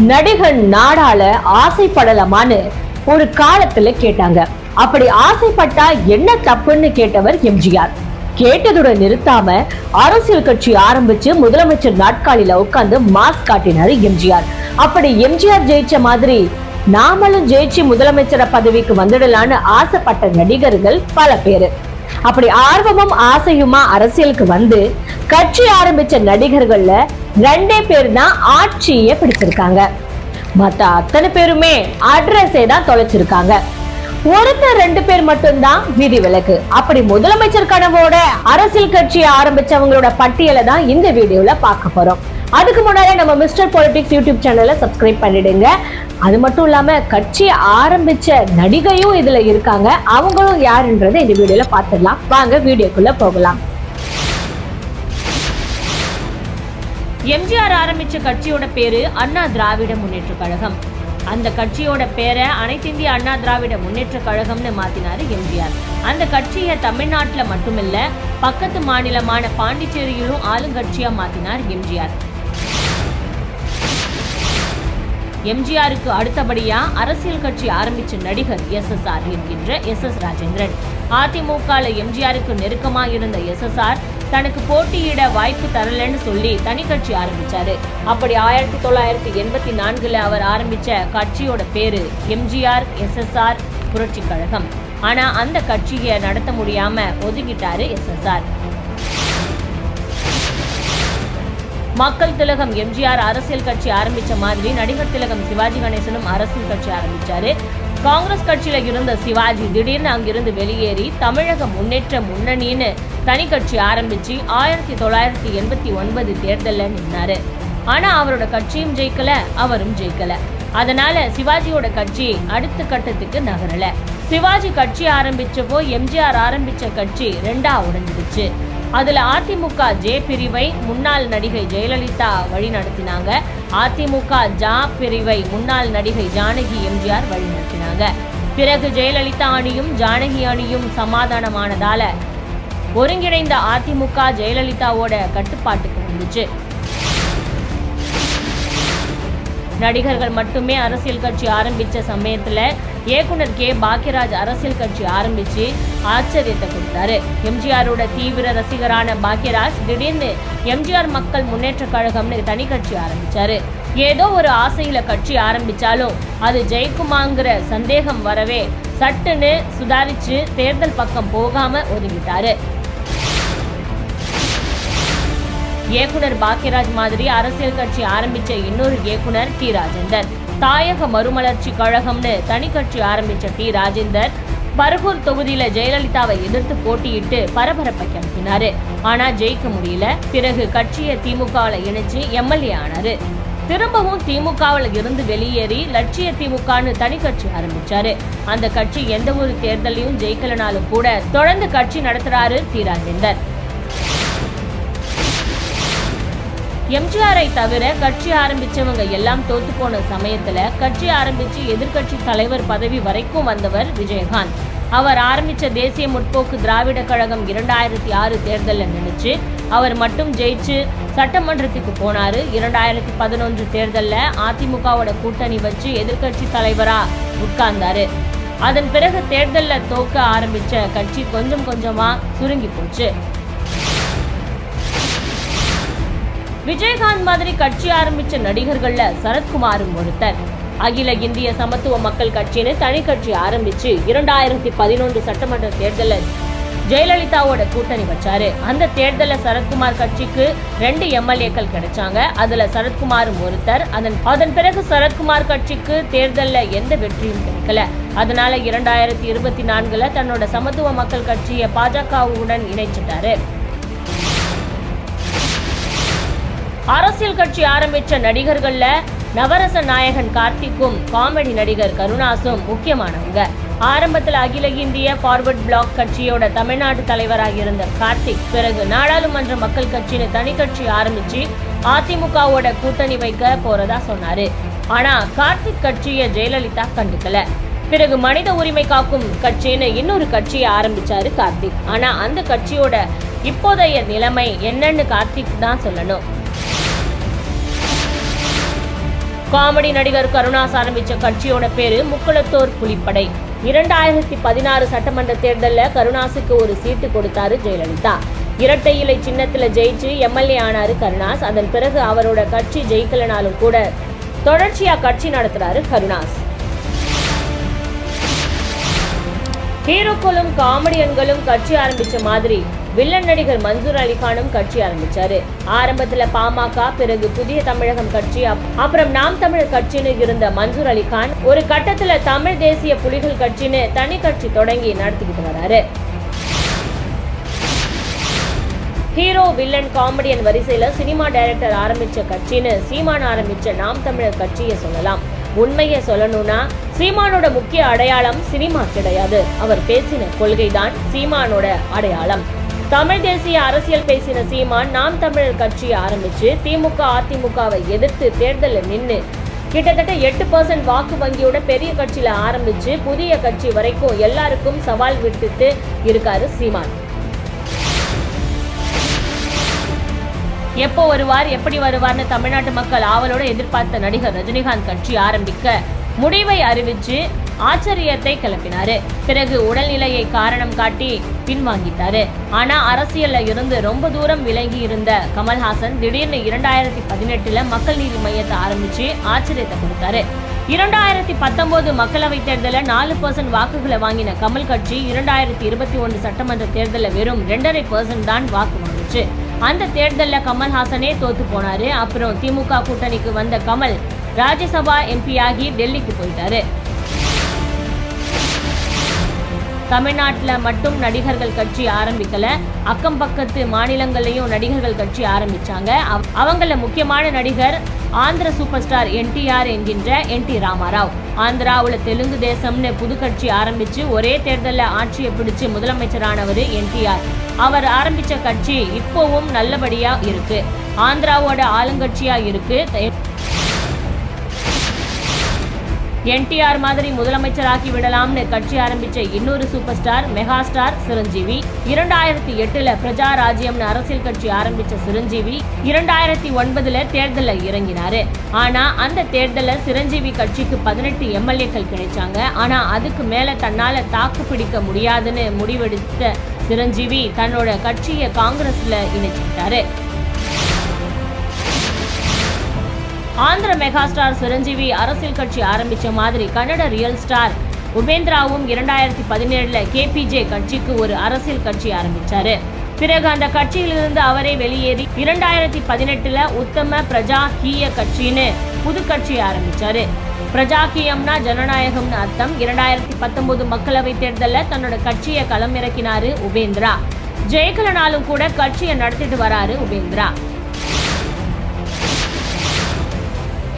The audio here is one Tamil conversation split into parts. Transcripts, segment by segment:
நடிகன் நாடால ஆசைப்படலாமான்னு ஒரு காலத்துல கேட்டாங்க. அப்படி ஆசைப்பட்டா என்ன தப்புன்னு கேட்டவர் எம்ஜிஆர். கேட்டதுடன் நிறுத்தாம அரசியல் கட்சி ஆரம்பிச்சு முதலமைச்சர் நாட்காலில உட்கார்ந்து மாஸ்க் காட்டினாரு எம்ஜிஆர். அப்படி எம்ஜிஆர் ஜெயிச்ச மாதிரி நாமளும் ஜெயிச்சு முதலமைச்சர் பதவிக்கு வந்துடலான்னு ஆசைப்பட்ட நடிகர்கள் பல பேரு. அப்படி ஆர்வமும் ஆசையுமா அரசியலுக்கு வந்து கட்சி ஆரம்பிச்ச நடிகர்கள்ல ரெண்டே பேர் தான் ஆட்சியை பிடிச்சிருக்காங்க. மத்த அத்தனை பேருமே அட்ரஸே தான் தொலைச்சிருக்காங்க. ஒருத்தர் ரெண்டு பேர் மட்டும்தான் விதி விலக்கு அப்படி முதலமைச்சர் கனவோட அரசியல் கட்சியை ஆரம்பிச்சவங்களோட பட்டியலை தான் இந்த வீடியோல பார்க்க போறோம். அதுக்கு முன்னாடி நம்ம மிஸ்டர் பாலிடிக்ஸ் யூடியூப் சேனலை சப்ஸ்கிரைப் பண்ணிடுங்க. அது மட்டும் இல்லாம கட்சி ஆரம்பிச்ச நடிகையும் இதுல இருக்காங்க. அவங்களும் யாருன்றதை இந்த வீடியோல பார்த்துடலாம் வாங்க வீடியோக்குள்ள போகலாம். எம்ஜிஆர் ஆரம்பிச்ச கட்சியோட பேரு அண்ணா திராவிட முன்னேற்ற கழகம். அந்த கட்சியோட பேரை அனைத்திந்திய அண்ணா திராவிட முன்னேற்ற கழகம்னு மாத்தினாரு எம்ஜிஆர். அந்த கட்சியை தமிழ்நாட்டில் மட்டுமில்ல பக்கத்து மாநிலமான பாண்டிச்சேரியிலும் ஆளுங்கட்சியா மாத்தினார் எம்ஜிஆர். எம்ஜிஆருக்கு அடுத்தபடியா அரசியல் கட்சி ஆரம்பிச்ச நடிகர் எஸ் எஸ் ஆர் என்கின்ற எஸ் எஸ் ராஜேந்திரன். அதிமுக எம்ஜிஆருக்கு நெருக்கமா இருந்த எஸ் எஸ் ஆர் தனக்கு போட்டியிட வாய்ப்பு தரலன்னு சொல்லி தனி கட்சி ஆரம்பிச்சாரு. அப்படி ஆயிரத்தி தொள்ளாயிரத்தி எண்பத்தி நான்குல அவர் ஆரம்பிச்ச கட்சியோட பேரு எம்ஜிஆர் எஸ்எஸ்ஆர் புரட்சி கழகம். ஆனா அந்த கட்சியை நடத்த முடியாம ஒதுக்கிட்டாரு எஸ்எஸ்ஆர். மக்கள் திலகம் எம்ஜிஆர் அரசியல் கட்சி ஆரம்பிச்ச மாதிரி நடிகர் திலகம் சிவாஜி கணேசனும் அரசியல் கட்சி ஆரம்பிச்சாரு. காங்கிரஸ் கட்சியில இருந்த சிவாஜி திடீர்னு அங்கிருந்து வெளியேறி தமிழக முன்னேற்ற முன்னணின்னு தனி கட்சி ஆரம்பிச்சு ஆயிரத்தி தொள்ளாயிரத்தி எண்பத்தி ஒன்பது தேர்தலில் நின்னாரு. ஆனா அவரோட கட்சியும் ஜெயிக்கல அவரும் ஜெயிக்கல. அதனால சிவாஜியோட கட்சி அடுத்த கட்டத்துக்கு நகரல. சிவாஜி கட்சி ஆரம்பிச்சப்போ எம்ஜிஆர் ஆரம்பிச்ச கட்சி ரெண்டா உடைஞ்சிடுச்சு. அதுல அதிமுக ஜே பிரிவை முன்னாள் நடிகை ஜெயலலிதா வழி நடத்தினாங்க அதிமுக ஜா பிரிவை முன்னாள் நடிகை ஜானகி எம்ஜிஆர் வழி நடத்தினாங்க பிறகு ஜெயலலிதா அணியும் ஜானகி அணியும் சமாதானமானதால ஒருங்கிணைந்த அதிமுக ஜெயலலிதாவோட கட்டுப்பாட்டுக்கு வந்துச்சு. நடிகர்கள் மட்டுமே அரசியல் கட்சி ஆரம்பிச்ச சமயத்துல இயக்குனர் கே. பாக்யராஜ் அரசியல் கட்சி ஆரம்பிச்சு ஆச்சரியத்தை கொடுத்தாரு. எம்ஜிஆரோட தீவிர ரசிகரான பாக்யராஜ் திடீர்னு எம்ஜிஆர் மக்கள் முன்னேற்ற கழகம்னு தனி கட்சி ஆரம்பிச்சாரு. ஏதோ ஒரு ஆசையில கட்சி ஆரம்பிச்சாலும் அது ஜெயிக்குமாங்கிற சந்தேகம் வரவே சட்டுன்னு சுதாரிச்சு தேர்தல் பக்கம் போகாம ஒதுங்கிட்டாரு. இயக்குனர் பாக்யராஜ் மாதிரி அரசியல் கட்சி ஆரம்பிச்ச இன்னொரு இயக்குனர் டி ராஜேந்தர். தாயக மறுமலர்ச்சி கழகம்னு தனி கட்சி ஆரம்பிச்ச டி. ராஜேந்தர் பரகூர் தொகுதியில ஜெயலலிதாவை எதிர்த்து போட்டியிட்டு பரபரப்பை கிளப்பினாரு. ஆனா ஜெயிக்க முடியல. பிறகு கட்சியை திமுகவில் இணைச்சு எம்எல்ஏ ஆனாரு. திரும்பவும் திமுகவில் இருந்து வெளியேறி லட்சிய திமுகன்னு தனி கட்சி ஆரம்பிச்சாரு. அந்த கட்சி எந்த ஒரு தேர்தலையும் ஜெயிக்கலனாலும் கூட தொடர்ந்து கட்சி நடத்துறாரு டி. ராஜேந்தர். எம்ஜிஆரை தவிர கட்சி ஆரம்பிச்சவங்க எல்லாம் தோத்து போன சமயத்துல கட்சி ஆரம்பிச்சு எதிர்க்கட்சி தலைவர் பதவி வரைக்கும் வந்தவர் விஜயகாந்த். அவர் ஆரம்பிச்ச தேசிய முற்போக்கு திராவிட கழகம் இரண்டாயிரத்தி ஆறு தேர்தலில் நினைச்சு அவர் மட்டும் ஜெயிச்சு சட்டமன்றத்துக்கு போனாரு. இரண்டாயிரத்தி பதினொன்று தேர்தலில் அதிமுகவோட கூட்டணி வச்சு எதிர்க்கட்சி தலைவரா உட்கார்ந்தாரு. அதன் பிறகு தேர்தலில் தோக்க ஆரம்பிச்ச கட்சி கொஞ்சம் கொஞ்சமா சுருங்கி போச்சு. விஜயகாந்த் மாதிரி கட்சி ஆரம்பிச்ச நடிகர்கள்ல சரத்குமாரும் ஒருத்தர். அகில இந்திய சமத்துவ மக்கள் கட்சின்னு தனி கட்சி ஆரம்பிச்சு இரண்டாயிரத்தி பதினொன்று சட்டமன்ற தேர்தலில் ஜெயலலிதாவோட கூட்டணி வச்சாரு. அந்த தேர்தலில் சரத்குமார் கட்சிக்கு ரெண்டு எம்எல்ஏக்கள் கிடைச்சாங்க. அதுல சரத்குமாரும் ஒருத்தர். அதன் அதன் பிறகு சரத்குமார் கட்சிக்கு தேர்தலில் எந்த வெற்றியும் கிடைக்கல. அதனால இரண்டாயிரத்தி இருபத்தி நான்குல தன்னோட சமத்துவ மக்கள் கட்சியை பாஜகவுடன் இணைச்சிட்டாரு. அரசியல் கட்சி ஆரம்பிச்ச நடிகர்கள்ல நவரச நாயகன் கார்த்திக்கும் காமெடி நடிகர் கருணாசும் முக்கியமானவங்க. ஆரம்பத்தில் அகில இந்திய ஃபார்வர்ட் பிளாக் கட்சியோட தமிழ்நாடு தலைவராக இருந்த கார்த்திக் பிறகு நாடாளுமன்ற மக்கள் கட்சின்னு தனி கட்சி ஆரம்பிச்சு அதிமுகவோட கூட்டணி வைக்க போறதா சொன்னாரு. ஆனா கார்த்திக் கட்சியை ஜெயலலிதா கண்டுக்கல. பிறகு மனித உரிமை காக்கும் கட்சின்னு இன்னொரு கட்சியை ஆரம்பிச்சாரு கார்த்திக். ஆனா அந்த கட்சியோட இப்போதைய நிலைமை என்னன்னு கார்த்திக் தான் சொல்லணும். காமெடி நடிகர் கருணாஸ் ஆரம்பிச்ச கட்சியோட பேரு முக்குளத்தோர் புலிப்படை. இரண்டாயிரத்தி பதினாறு சட்டமன்ற தேர்தலில் கருணாசுக்கு ஒரு சீட்டு கொடுத்தாரு ஜெயலலிதா. இரட்டை இலை சின்னத்தில் ஜெயிச்சு எம்எல்ஏ ஆனாரு கருணாஸ். அதன் பிறகு அவரோட கட்சி ஜெயிக்கலனாலும் கூட தொடர்ச்சியா கட்சி நடத்துறாரு கருணாஸ். ஹீரோக்களும் காமெடியன்களும் கட்சி ஆரம்பிச்ச மாதிரி வில்லன் நடிகர் மன்சூர் அலிகானும் கட்சி ஆரம்பிச்சாரு. ஆரம்பத்துல பாமக பிறகு புதிய தமிழகம் கட்சி அப்புறம் நாம் தமிழர் கட்சின்னு இருந்த மன்சூர் அலிகான் ஒரு கட்டத்துல தமிழ் தேசிய புலிகள் கட்சின்னு தனி கட்சி தொடங்கி நடத்திக்கிட்டு வராரு. ஹீரோ வில்லன் காமெடியன் வரிசையில சினிமா டைரக்டர் ஆரம்பிச்ச கட்சின்னு சீமான் ஆரம்பிச்ச நாம் தமிழர் கட்சியை சொல்லலாம். உண்மையை சொல்லணும்னா சீமானோட முக்கிய அடையாளம் சினிமா கிடையாது. அவர் பேசின கொள்கைதான் சீமானோட அடையாளம். தமிழ் தேசிய அரசியல் பேசின சீமான் நாம் தமிழர் கட்சியை ஆரம்பிச்சு திமுக அதிமுகவை எதிர்த்து தேர்தலில் நின்று கிட்டத்தட்ட எட்டு பர்சன்ட் வாக்கு வங்கியோட பெரிய கட்சியில ஆரம்பிச்சு புதிய கட்சி வரைக்கும் எல்லாருக்கும் சவால் விட்டுட்டு இருக்காரு சீமான். எப்போ வருவார் எப்படி வருவார்னு தமிழ்நாட்டு மக்கள் ஆவலோடு எதிர்பார்த்த நடிகர் ரஜினிகாந்த் கட்சி ஆரம்பிக்க முடிவை அறிவிச்சு ஆச்சரியத்தை கிளப்பினாரு. பிறகு உடல்நிலையை காரணம் காட்டி பின்வாங்கிட்டாரு. ஆனா அரசியல்ல இருந்து ரொம்ப தூரம் விலகி இருந்த கமல்ஹாசன் திடீர்னு இரண்டாயிரத்தி பதினெட்டுல மக்கள் நீதி மையத்தை ஆரம்பிச்சு ஆச்சரியத்தை கொடுத்தாரு. இரண்டாயிரத்தி பத்தொன்பது மக்களவைத் தேர்தலில் நாலு பர்சன்ட் வாக்குகளை வாங்கின கமல் கட்சி இரண்டாயிரத்தி இருபத்தி ஒன்று சட்டமன்ற தேர்தலில் வெறும் ரெண்டரை பர்சன்ட் தான் வாக்கு வாங்குச்சு. அந்த தேர்தலில் கமல்ஹாசனே தோத்து போனாரு. அப்புறம் திமுக கூட்டணிக்கு வந்த கமல் ராஜ்யசபா எம்பி ஆகி டெல்லிக்கு போயிட்டாரு. தமிழ்நாட்டில் மட்டும் நடிகர்கள் கட்சி ஆரம்பிக்கல. அக்கம் பக்கத்து மாநிலங்களையும் நடிகர்கள் கட்சி ஆரம்பிச்சாங்க. அவங்கள முக்கியமான நடிகர் ஆந்திர சூப்பர் ஸ்டார் என்டிஆர் என்கின்ற என் டி ராமாராவ். ஆந்திராவில் தெலுங்கு தேசம்னு புது கட்சி ஆரம்பிச்சு ஒரே தேர்தலில் ஆட்சியை பிடிச்சு முதலமைச்சரானவர் என்டிஆர். அவர் ஆரம்பிச்ச கட்சி இப்போவும் நல்லபடியா இருக்கு. ஆந்திராவோட ஆளுங்கட்சியா இருக்கு. என்டிஆர் மாதிரி முதலமைச்சராக்கி விடலாம்னு கட்சி ஆரம்பிச்ச இன்னொரு super star mega star Chiranjeevi. இரண்டாயிரத்தி எட்டுல பிரஜா ராஜ்யம்னு அரசியல் கட்சி ஆரம்பிச்ச சிரஞ்சீவி இரண்டாயிரத்தி ஒன்பதுல தேர்தலில் இறங்கினாரு. ஆனா அந்த தேர்தலில் சிரஞ்சீவி கட்சிக்கு பதினெட்டு எம்எல்ஏக்கள் கிடைச்சாங்க. ஆனா அதுக்கு மேல தன்னால தாக்கு பிடிக்க முடியாதுன்னு முடிவெடுத்த சிரஞ்சீவி தன்னோட கட்சியை காங்கிரஸ்ல இணைச்சுக்கிட்டாரு. ஆந்திர மெகா ஸ்டார் சிரஞ்சீவி அரசியல் கட்சி ஆரம்பித்த மாதிரி கன்னட ரியல் ஸ்டார் உபேந்திராவும் இரண்டாயிரத்தி பதினேழுல கேபிஜே கட்சிக்கு ஒரு அரசியல் கட்சி ஆரம்பிச்சாரு. பிறகு அந்த கட்சியிலிருந்து அவரே வெளியேறி இரண்டாயிரத்தி பதினெட்டுல உத்தம பிரஜாகீய கட்சின்னு புது கட்சி ஆரம்பிச்சாரு. பிரஜாகீயம்னா ஜனநாயகம்னு அர்த்தம். இரண்டாயிரத்தி பத்தொன்பது மக்களவை தேர்தலில் தன்னோட கட்சியை களமிறக்கினாரு உபேந்திரா. ஜெயிக்கலனாலும் கூட கட்சியை நடத்திட்டு வராரு உபேந்திரா.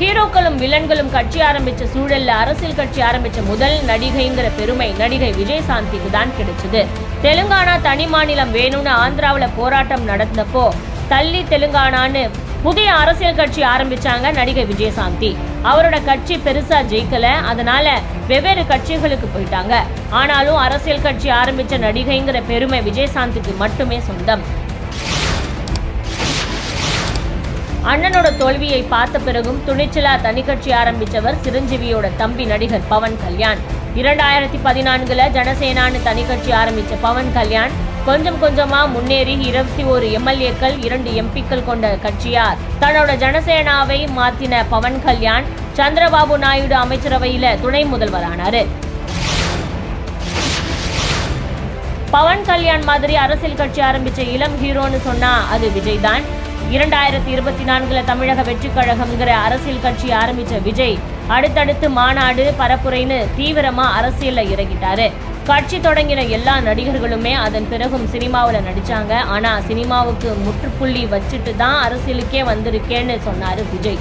ஹீரோக்களும் வில்லன்களும் கட்சி ஆரம்பிச்ச சூழல்ல அரசியல் கட்சி ஆரம்பிச்ச முதல் நடிகைங்கிற பெருமை நடிகை விஜயசாந்திக்கு தான் கிடைச்சது. தெலுங்கானா தனி மாநிலம் வேணும்னு ஆந்திராவில் போராட்டம் நடந்தப்போ தள்ளி தெலுங்கானான்னு புதிய அரசியல் கட்சி ஆரம்பிச்சாங்க நடிகை விஜயசாந்தி. அவரோட கட்சி பெருசா ஜெயிக்கல அதனால வெவ்வேறு கட்சிகளுக்கு போயிட்டாங்க. ஆனாலும் அரசியல் கட்சி ஆரம்பிச்ச நடிகைங்கிற பெருமை விஜயசாந்திக்கு மட்டுமே சொந்தம். அண்ணனோட தோல்வியை பார்த்த பிறகும் துணிச்சலா தனி கட்சி ஆரம்பிச்சவர் சிரஞ்சீவியோட தம்பி நடிகர் பவன் கல்யாண். இரண்டாயிரத்தி பதினான்குல ஜனசேனான்னு தனி கட்சி ஆரம்பிச்ச பவன் கல்யாண் கொஞ்சம் கொஞ்சமா முன்னேறி இருபத்தி ஒரு எம்எல்ஏக்கள் இரண்டு எம்பிக்கள் கொண்ட கட்சியா தன்னோட ஜனசேனாவை மாத்தின பவன் கல்யாண் சந்திரபாபு நாயுடு அமைச்சரவையில துணை முதல்வரானாரு. பவன் கல்யாண் மாதிரி அரசியல் கட்சி ஆரம்பிச்ச இளம் ஹீரோன்னு சொன்னா அது விஜய் தான் இரண்டாயிரத்தி இருபத்தி நான்குல தமிழக வெற்றிக் கழகம்ங்கிற அரசியல் கட்சி ஆரம்பிச்ச விஜய் அடுத்தடுத்து மாநாடு பரப்புரைன்னு தீவிரமா அரசியல்ல இறங்கிட்டாரு. கட்சி தொடங்கின எல்லா நடிகர்களுமே அதன் பிறகும் சினிமாவில் நடிச்சாங்க. ஆனா சினிமாவுக்கு முற்றுப்புள்ளி வச்சுட்டு தான் அரசியலுக்கே வந்திருக்கேன்னு சொன்னாரு விஜய்.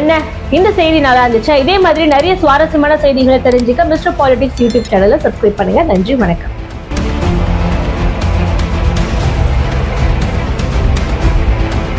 என்ன? இந்த செய்தி நல்லா இருந்துச்சா? இதே மாதிரி நிறைய சுவாரஸ்யமான செய்திகளை தெரிஞ்சுக்க மிஸ்டர் பாலிடிக்ஸ் யூடியூப் சேனலை சப்ஸ்கிரைப் பண்ணுங்க. நன்றி வணக்கம்.